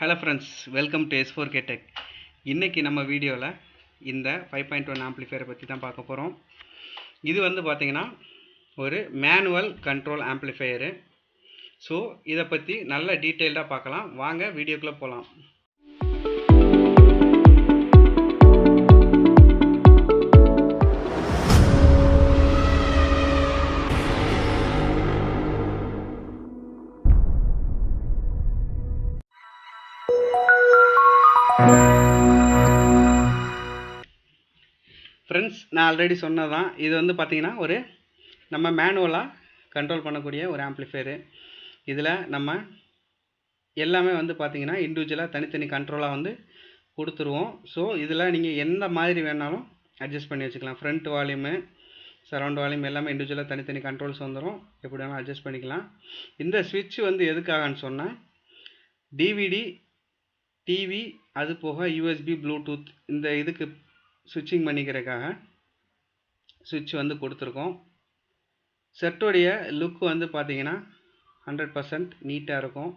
Hello friends welcome to S four கேடெக் இன்றைக்கி நம்ம வீடியோவில் இந்த ஃபைவ் பாயிண்ட் ஒன் ஆம்ப்ளிஃபையரை பற்றி தான் பார்க்க போகிறோம் இது வந்து பார்த்திங்கன்னா ஒரு மேனுவல் கண்ட்ரோல் ஆம்ப்ளிஃபையரு ஸோ இதை பற்றி நல்ல டீட்டெயில்டாக பார்க்கலாம். வாங்க வீடியோக்குள்ளே போகலாம் நான் ஆல்ரெடி சொன்னது தான் இது வந்து பார்த்திங்கன்னா ஒரு நம்ம மேனுவலாக கண்ட்ரோல் பண்ணக்கூடிய ஒரு ஆம்ப்ளிஃபையரு இதில் நம்ம எல்லாமே வந்து பார்த்திங்கன்னா இண்டிவிஜுவலாக தனித்தனி கண்ட்ரோலாக வந்து கொடுத்துருவோம். ஸோ இதில் நீங்கள் எந்த மாதிரி வேணாலும் அட்ஜஸ்ட் பண்ணி வச்சுக்கலாம். ஃப்ரண்ட் வால்யூமு சரௌண்ட் வால்யூம் எல்லாமே இண்டிவிஜுவலாக தனித்தனி கண்ட்ரோல்ஸ் வந்துடும் எப்படி வேணாலும் அட்ஜஸ்ட் பண்ணிக்கலாம். இந்த ஸ்விட்ச் வந்து எதுக்காகன்னு சொன்னால் டிவிடி டிவி அது போக யூஎஸ்பி ப்ளூடூத் இந்த இதுக்கு சுவிட்சிங் பண்ணிக்கிறதுக்காக சுவிட்ச் வந்து கொடுத்துருக்கோம். செட்டோடைய லுக் வந்து பார்த்தீங்கன்னா ஹண்ட்ரட் பர்சன்ட் நீட்டாக இருக்கும்.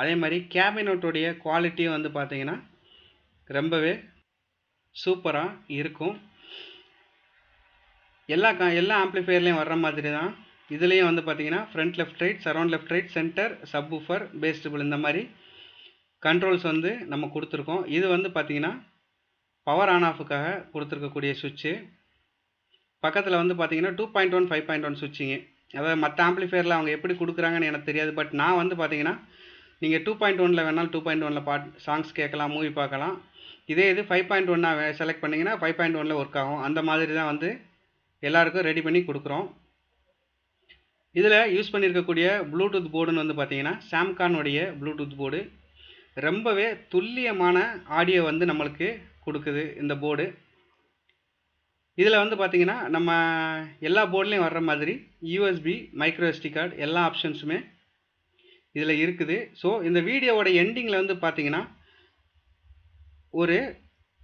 அதே மாதிரி கேபினட்டோடைய குவாலிட்டியும் வந்து பார்த்தீங்கன்னா ரொம்பவே சூப்பராக இருக்கும். எல்லா க எல்லா ஆம்ப்ளிஃபையர்லேயும் வர்ற மாதிரி தான். இதுலேயும் வந்து பார்த்தீங்கன்னா front left right surround left right centre subwoofer பேஸ்டபிள் இந்த மாதிரி கண்ட்ரோல்ஸ் வந்து நம்ம கொடுத்துருக்கோம். இது வந்து பார்த்தீங்கன்னா பவர் ஆன் ஆஃபுக்காக கொடுத்துருக்கக்கூடிய சுவிட்சு பக்கத்தில் வந்து பார்த்தீங்கன்னா two point one five point one switching அதாவது மற்ற ஆம்ப்ளிஃபையரில் அவங்க எப்படி கொடுக்குறாங்கன்னு எனக்கு தெரியாது. பட் நான் வந்து பார்த்தீங்கன்னா நீங்கள் டூ பாயிண்ட் ஒனில் வேணாலும் டூ பாயிண்ட் ஒனில் பாட் சாங்ஸ் கேட்கலாம் மூவி பார்க்கலாம். இதே இது ஃபைவ் பாயிண்ட் ஒன்னாக செலக்ட் பண்ணிங்கன்னா ஃபைவ் பாயிண்ட் ஒனில் ஒர்க் ஆகும். அந்த மாதிரி தான் வந்து எல்லாருக்கும் ரெடி பண்ணி கொடுக்குறோம். இதில் யூஸ் பண்ணியிருக்கக்கூடிய ப்ளூடூத் போர்டுன்னு வந்து பார்த்தீங்கன்னா சாம்கானுடைய ப்ளூடூத் போர்டு ரொம்பவே துல்லியமான ஆடியோ வந்து நம்மளுக்கு கொடுக்குது இந்த போர்டு இதில் வந்து பார்த்திங்கன்னா நம்ம எல்லா போர்ட்லேயும் வர்ற மாதிரி யூஎஸ்பி மைக்ரோ எஸ்டி கார்டு எல்லா ஆப்ஷன்ஸுமே இதில் இருக்குது. ஸோ இந்த வீடியோவோட எண்டிங்கில் வந்து பார்த்திங்கன்னா ஒரு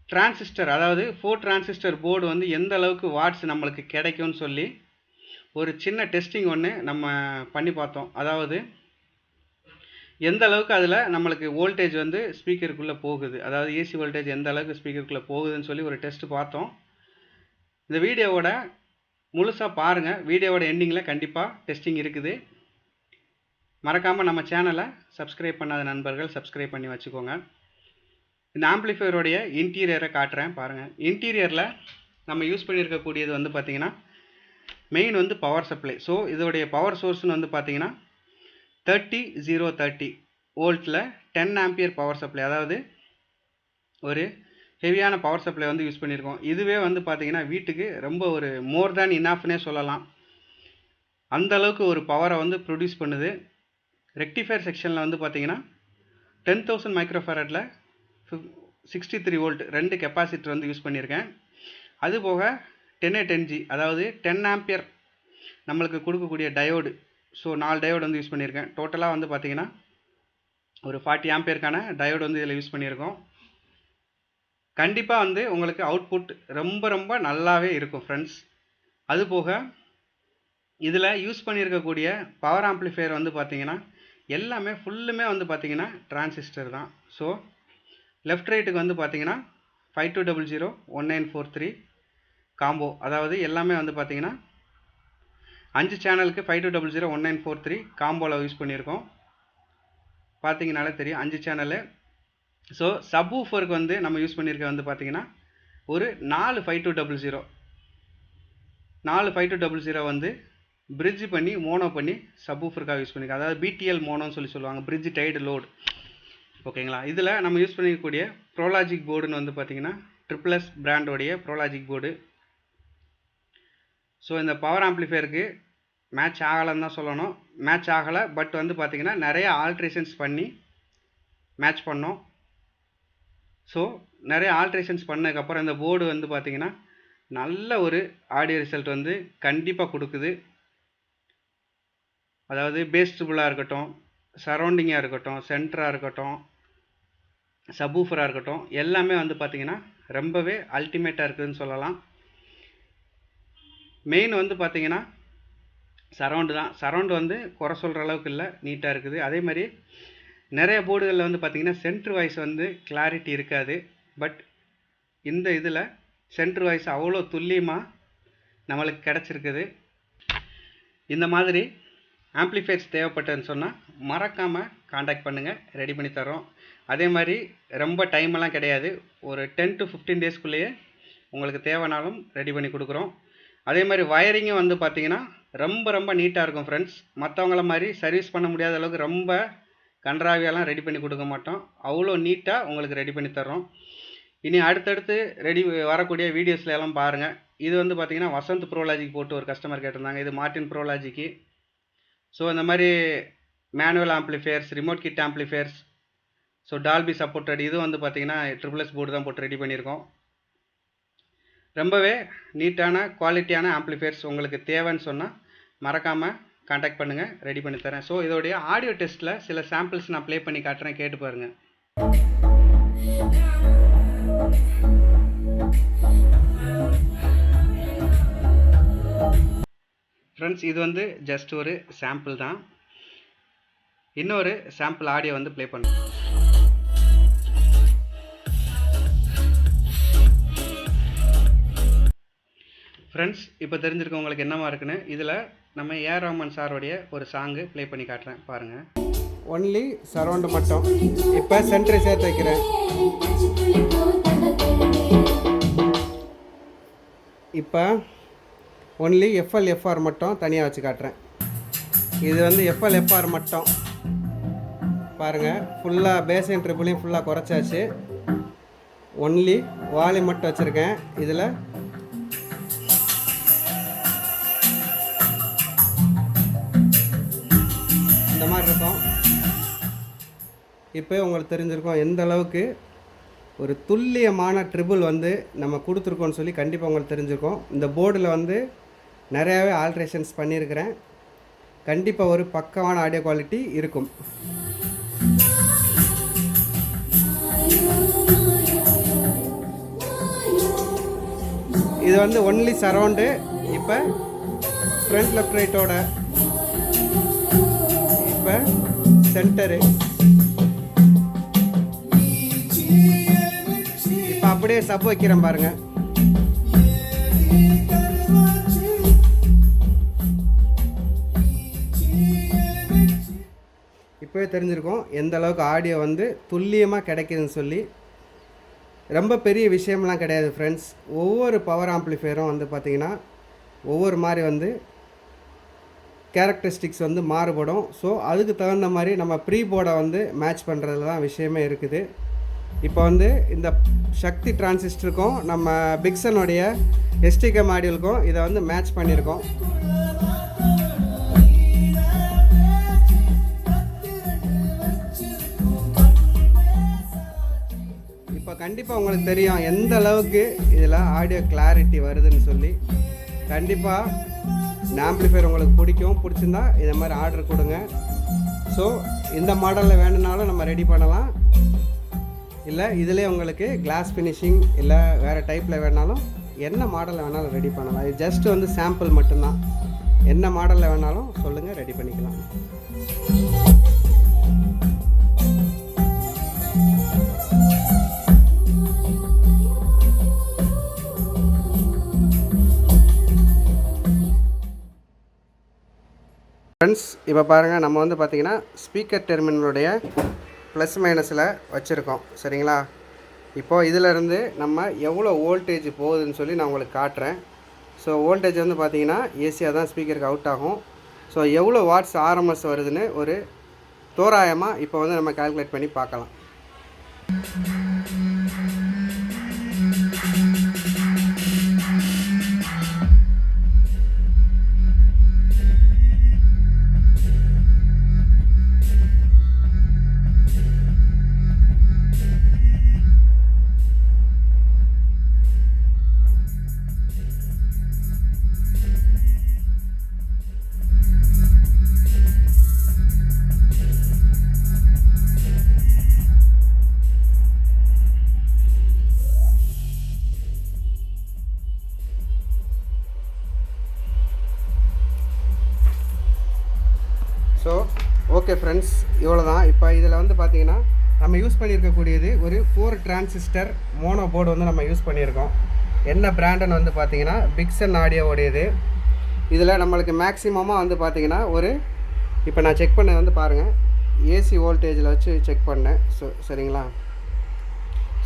டிரான்சிஸ்டர் அதாவது ஃபோர் டிரான்சிஸ்டர் போர்டு வந்து எந்த அளவுக்கு வாட்ஸ் நம்மளுக்கு கிடைக்கும்னு சொல்லி ஒரு சின்ன டெஸ்டிங் ஒன்று நம்ம பண்ணி பார்த்தோம். அதாவது எந்த அளவுக்கு அதில் நம்மளுக்கு வோல்டேஜ் வந்து ஸ்பீக்கருக்குள்ளே போகுது. அதாவது ஏசி வோல்டேஜ் எந்த அளவுக்கு ஸ்பீக்கருக்குள்ளே போகுதுன்னு சொல்லி ஒரு டெஸ்ட் பார்த்தோம். இந்த வீடியோவோட முழுசாக பாருங்கள் வீடியோவோட எண்டிங்கில் கண்டிப்பாக டெஸ்டிங் இருக்குது. மறக்காமல் நம்ம சேனலை சப்ஸ்கிரைப் பண்ணாத நண்பர்கள் சப்ஸ்கிரைப் பண்ணி வச்சுக்கோங்க. இந்த ஆம்ப்ளிஃபையருடைய இன்டீரியரை காட்டுறேன் பாருங்கள் இன்டீரியரில் நம்ம யூஸ் பண்ணியிருக்கக்கூடியது வந்து பார்த்திங்கன்னா மெயின் வந்து பவர் சப்ளை ஸோ இதோடைய பவர் சோர்ஸ்னு வந்து பார்த்திங்கன்னா தேர்ட்டி ஜீரோ தேர்ட்டி வோல்ட்டில் டென் ஆம்பியர் பவர் சப்ளை அதாவது ஒரு ஹெவியான பவர் சப்ளை வந்து யூஸ் பண்ணியிருக்கோம். இதுவே வந்து பார்த்திங்கன்னா வீட்டுக்கு ரொம்ப ஒரு மோர் தேன் இனாஃப்னே சொல்லலாம். அந்த அளவுக்கு ஒரு பவரை வந்து ப்ரொடியூஸ் பண்ணுது. ரெக்டிஃபயர் செக்ஷனில் வந்து பார்த்திங்கன்னா டென் தௌசண்ட் மைக்ரோஃபேரட்டில் சிக்ஸ்டி த்ரீ வோல்ட் ரெண்டு கெப்பாசிட்டர் வந்து யூஸ் பண்ணியிருக்கேன். அது போக டென் டென் ஜி அதாவது டென் ஆம்பியர் நம்மளுக்கு கொடுக்கக்கூடிய டயோடு ஸோ நாலு டயோடு வந்து யூஸ் பண்ணியிருக்கேன். டோட்டலாக வந்து பார்த்தீங்கன்னா ஒரு ஃபார்ட்டி ஆம்பியருக்கான டயோடு வந்து இதில் யூஸ் பண்ணியிருக்கோம். கண்டிப்பாக வந்து உங்களுக்கு அவுட்புட் ரொம்ப ரொம்ப நல்லாவே இருக்கும் ஃப்ரெண்ட்ஸ் அது போக இதில் யூஸ் பண்ணியிருக்கக்கூடிய பவர் ஆம்ப்ளிஃபையர் வந்து பார்த்திங்கன்னா எல்லாமே ஃபுல்லுமே வந்து பார்த்திங்கன்னா டிரான்சிஸ்டர் தான். ஸோ லெஃப்ட் ரைட்டுக்கு வந்து பார்த்திங்கன்னா five two double zero one nine four three combo அதாவது எல்லாமே வந்து பார்த்திங்கன்னா அஞ்சு சேனலுக்கு five two double zero one nine four three காம்போவில் use பண்ணியிருக்கோம். பார்த்தீங்கனாலே தெரியும் அஞ்சு சேனலு ஸோ சப்வூஃபருக்கு வந்து நம்ம யூஸ் பண்ணியிருக்க வந்து பார்த்தீங்கன்னா ஒரு நாலு ஃபைவ் டூ டபுள் ஜீரோ நாலு ஃபைவ் டூ டபுள் ஜீரோ வந்து பிரிட்ஜ் பண்ணி மோனோ பண்ணி சப்வூஃபருக்காக யூஸ் பண்ணியிருக்கோம் அதாவது பிடிஎல் மோனோன்னு சொல்லி சொல்லுவாங்க பிரிட்ஜ் டைடு லோடு ஓகேங்களா இதில் நம்ம யூஸ் பண்ணிக்கக்கூடிய ப்ரோலாஜிக் போர்டுன்னு வந்து பார்த்தீங்கன்னா ட்ரிப்ளஸ் பிராண்டோடைய ப்ரோலாஜிக் போர்டு ஸோ இந்த பவர் ஆம்ப்ளிஃபையருக்கு மேட்ச் ஆகலைன்னு தான் சொல்லணும். மேட்ச் ஆகலை பட் வந்து பார்த்திங்கன்னா நிறைய ஆல்ட்ரேஷன்ஸ் பண்ணி மேட்ச் பண்ணோம். ஸோ நிறைய ஆல்ட்ரேஷன்ஸ் பண்ணதுக்கப்புறம் இந்த போர்டு வந்து பார்த்திங்கன்னா நல்ல ஒரு ஆடியோ ரிசல்ட் வந்து கண்டிப்பாக கொடுக்குது. அதாவது பேஸ்டபுளாக இருக்கட்டும் சரௌண்டிங்காக இருக்கட்டும் சென்டராக இருக்கட்டும் சபூஃபராக இருக்கட்டும் எல்லாமே வந்து பார்த்திங்கன்னா ரொம்பவே அல்டிமேட்டாக இருக்குதுன்னு சொல்லலாம். மெயின் வந்து பார்த்திங்கன்னா சரௌண்டு தான். சரவுண்டு வந்து குறை சொல்கிற அளவுக்கு இல்லை நீட்டாக இருக்குது. அதே மாதிரி நிறைய போர்டுகளில் வந்து பார்த்தீங்கன்னா சென்ட்ரு வாய்ஸ் வந்து கிளாரிட்டி இருக்காது. பட் இந்த இதில் சென்ட்ரு வாய்ஸ் அவ்வளோ துல்லியமாக நம்மளுக்கு கிடச்சிருக்குது. இந்த மாதிரி ஆம்ப்ளிஃபைர்ஸ் தேவைப்பட்டதுன்னு சொன்னால் மறக்காமல் காண்டாக்ட் பண்ணுங்கள் ரெடி பண்ணி தரோம் அதே மாதிரி ரொம்ப டைமெல்லாம் கிடையாது. ஒரு டென் டு ஃபிஃப்டீன் டேஸ்க்குள்ளேயே உங்களுக்கு தேவைனாலும் ரெடி பண்ணி கொடுக்குறோம். அதே மாதிரி வயரிங்கும் வந்து பார்த்தீங்கன்னா ரொம்ப ரொம்ப நீட்டாக இருக்கும் ஃப்ரெண்ட்ஸ் மற்றவங்கள மாதிரி சர்வீஸ் பண்ண முடியாத அளவுக்கு ரொம்ப கன்றாவியெல்லாம் ரெடி பண்ணி கொடுக்க மாட்டோம். அவ்வளோ நீட்டாக உங்களுக்கு ரெடி பண்ணி தர்றோம். இனி அடுத்தடுத்து ரெடி வரக்கூடிய வீடியோஸில் எல்லாம் பாருங்கள் இது வந்து பார்த்திங்கன்னா வசந்த் ப்ரோலாஜிக்கு போட்டு ஒரு கஸ்டமர் கேட்டிருந்தாங்க. இது மார்டின் ப்ரோலாஜிக்கு ஸோ இந்த மாதிரி manual amplifiers remote kit amplifiers so Dolby supported இதுவும் வந்து பார்த்திங்கன்னா ட்ரிபிள் எஸ் போர்டு தான் போட்டு ரெடி பண்ணியிருக்கோம். ரொம்பவே நீட்டான குவாலிட்டியான ஆம்ப்ளிஃபையர்ஸ் உங்களுக்கு தேவைன்னு சொன்னால் மறக்காமல் காண்டாக்ட் பண்ணுங்கள் ரெடி பண்ணி தரேன். ஸோ இதோடைய ஆடியோ டெஸ்ட்டில் சில சாம்பிள்ஸ் நான் ப்ளே பண்ணி காட்டுறேன் கேட்டு பாருங்கள் ஃப்ரெண்ட்ஸ் இது வந்து ஜஸ்ட் ஒரு சாம்பிள் தான். இன்னொரு சாம்பிள் ஆடியோ வந்து ப்ளே பண்ணுறேன் ஃப்ரெண்ட்ஸ் இப்போ தெரிஞ்சிருக்க உங்களுக்கு என்னமா இருக்குன்னு இதில் நம்ம ஏஆர் ரஹ்மான் சாரோடைய ஒரு சாங்கு ப்ளே பண்ணி காட்டுறேன் பாருங்கள் ஒன்லி சரௌண்டு மட்டும். இப்போ சென்ட்ரை சேர்த்து வைக்கிறேன். இப்போ ஒன்லி எஃப்எல் எஃப்ஆர் மட்டும் தனியாக வச்சு காட்டுறேன். இது வந்து எஃப்எல் எஃப்ஆர் மட்டும். பாருங்கள் ஃபுல்லாக பேசின் ட்ரிபிளையும் ஃபுல்லாக குறைச்சாச்சு. ஒன்லி வாலி மட்டும் வச்சுருக்கேன். இதில் மாதிரி இருக்கும் இப்போ உங்களுக்கு தெரிஞ்சிருக்கும் எந்த அளவுக்கு ஒரு துல்லியமான ட்ரிபிள் வந்து நம்ம கொடுத்துருக்கோம்னு சொல்லி கண்டிப்பாக உங்களுக்கு தெரிஞ்சிருக்கோம். இந்த போர்டில் வந்து நிறையாவே ஆல்ட்ரேஷன்ஸ் பண்ணியிருக்கிறேன். கண்டிப்பாக ஒரு பக்கமான ஆடியோ குவாலிட்டி இருக்கும். இது வந்து ஒன்லி சரௌண்டு இப்போ ஃப்ரண்ட் லெஃப்ட் ரைட்டோட இப்போ சென்டரு இப்போ அப்படியே சப் வைக்கிறேன் பாருங்க. இப்போவே தெரிஞ்சிருக்கோம் எந்த அளவுக்கு ஆடியோ வந்து துல்லியமாக கிடைக்குதுன்னு சொல்லி. ரொம்ப பெரிய விஷயம்லாம் கிடையாது ஃப்ரெண்ட்ஸ் ஒவ்வொரு பவர் ஆம்ப்ளிஃபையரும் வந்து பார்த்திங்கன்னா ஒவ்வொரு மாதிரி வந்து கேரக்டரிஸ்டிக்ஸ் வந்து மாறுபடும். ஸோ அதுக்கு தகுந்த மாதிரி நம்ம ப்ரீ போர்டை வந்து மேட்ச் பண்ணுறதுல தான் விஷயமே இருக்குது. இப்போ வந்து இந்த சக்தி டிரான்சிஸ்டருக்கும் நம்ம பிக்சனுடைய எஸ்டிகே மாடியூலுக்கும் இதை வந்து மேட்ச் பண்ணியிருக்கோம். இப்போ கண்டிப்பாக உங்களுக்கு தெரியும் எந்த அளவுக்கு இதில் ஆடியோ கிளாரிட்டி வருதுன்னு சொல்லி. கண்டிப்பாக இந்த ஆம்ப்ளிஃபையர் உங்களுக்கு பிடிக்கும் பிடிச்சிருந்தா இதை மாதிரி ஆர்டர் கொடுங்க. ஸோ இந்த மாடலில் வேணும்னாலும் நம்ம ரெடி பண்ணலாம். இல்லை இதிலே உங்களுக்கு கிளாஸ் ஃபினிஷிங் இல்லை வேறு டைப்பில் வேணாலும் என்ன மாடலில் வேணாலும் ரெடி பண்ணலாம். இது ஜஸ்ட் வந்து சாம்பிள் மட்டும்தான். என்ன மாடலில் வேணாலும் சொல்லுங்கள் ரெடி பண்ணிக்கலாம். ஃப்ரெண்ட்ஸ் இப்போ பாருங்கள் நம்ம வந்து பார்த்திங்கன்னா ஸ்பீக்கர் டெர்மினலுடைய ப்ளஸ் மைனஸில் வச்சுருக்கோம். சரிங்களா? இப்போது இதிலேருந்து நம்ம எவ்வளோ வோல்டேஜ் போகுதுன்னு சொல்லி நான் உங்களுக்கு காட்டுறேன். ஸோ வோல்டேஜ் வந்து பார்த்திங்கன்னா ஏசியாக தான் ஸ்பீக்கருக்கு அவுட் ஆகும். ஸோ எவ்வளோ வாட்ஸ் ஆர்எம்எஸ் வருதுன்னு ஒரு தோராயமாக இப்போ வந்து நம்ம கால்குலேட் பண்ணி பார்க்கலாம். ஓகே ஃப்ரெண்ட்ஸ் இவ்வளோ தான் இப்போ இதில் வந்து பார்த்தீங்கன்னா நம்ம யூஸ் பண்ணியிருக்கக்கூடியது ஒரு ஃபோர் டிரான்சிஸ்டர் மோனோ போர்டு வந்து நம்ம யூஸ் பண்ணியிருக்கோம். என்ன பிராண்டுன்னு வந்து பார்த்தீங்கன்னா பிக்சன் ஆடியோவுடையது இதில் நம்மளுக்கு மேக்ஸிமமாக வந்து பார்த்திங்கன்னா ஒரு இப்போ நான் செக் பண்ண வந்து பாருங்கள் ஏசி வோல்டேஜில் வச்சு செக் பண்ணேன். ஸோ சரிங்களா?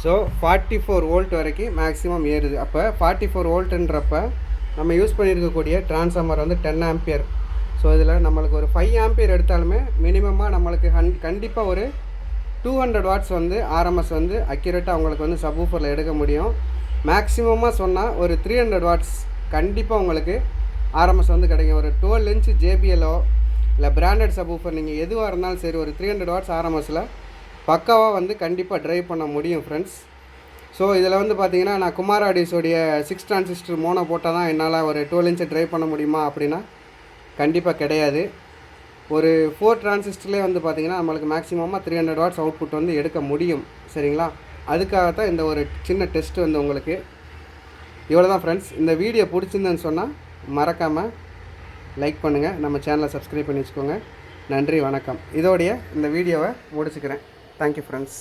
ஸோ ஃபார்ட்டி ஃபோர் வோல்ட் வரைக்கும் மேக்ஸிமம் ஏறுது. அப்போ ஃபார்ட்டி ஃபோர் வோல்ட்டுன்றப்ப நம்ம யூஸ் பண்ணியிருக்கக்கூடிய டிரான்ஸ்ஃபார்மர் வந்து டென் ஆம்பியர் ஸோ இதில் நம்மளுக்கு ஒரு ஃபைவ் ஆம்பியர் எடுத்தாலுமே மினிமமாக நம்மளுக்கு ஹன் கண்டிப்பாக ஒரு டூ ஹண்ட்ரட் வாட்ஸ் வந்து ஆர்எம்எஸ் வந்து அக்யூரேட்டாக உங்களுக்கு வந்து சப்வூஃபரில் எடுக்க முடியும். மேக்ஸிமமாக சொன்னால் ஒரு த்ரீ ஹண்ட்ரட் வாட்ஸ் கண்டிப்பாக உங்களுக்கு ஆர்எம்எஸ் வந்து கிடைக்கும். ஒரு டுவெல் இன்ச் ஜேபிஎல்லோ இல்லை பிராண்டட் சப்வூஃபர் நீங்கள் எதுவாக இருந்தாலும் சரி ஒரு த்ரீ ஹண்ட்ரட் வாட்ஸ் ஆர்எம்எஸில் பக்காவாக வந்து கண்டிப்பாக ட்ரைவ் பண்ண முடியும் ஃப்ரெண்ட்ஸ் ஸோ இதில் வந்து பார்த்தீங்கன்னா நான் குமார் ஆடியோஸோடைய சிக்ஸ் டிரான்சிஸ்டர் மோனோ போட்டால் தான் என்னால் ஒரு டுவெல் இன்ச்சை ட்ரைவ் பண்ண முடியுமா அப்படின்னா கண்டிப்பாக கிடையாது. ஒரு ஃபோர் டிரான்சிஸ்டர்லேயே வந்து பார்த்தீங்கன்னா நம்மளுக்கு மேக்ஸிமமாக த்ரீ ஹண்ட்ரட் வாட்ஸ் அவுட்புட் வந்து எடுக்க முடியும். சரிங்களா? அதுக்காகத்தான் இந்த ஒரு சின்ன டெஸ்ட் வந்து உங்களுக்கு. இவ்வளோ தான் ஃப்ரெண்ட்ஸ் இந்த வீடியோ பிடிச்சிருந்தேன்னு சொன்னால் மறக்காமல் லைக் பண்ணுங்கள் நம்ம சேனலை சப்ஸ்கிரைப் பண்ணி வச்சுக்கோங்க. நன்றி வணக்கம். இதோடைய இந்த வீடியோவை முடிச்சுக்கிறேன். Thank you friends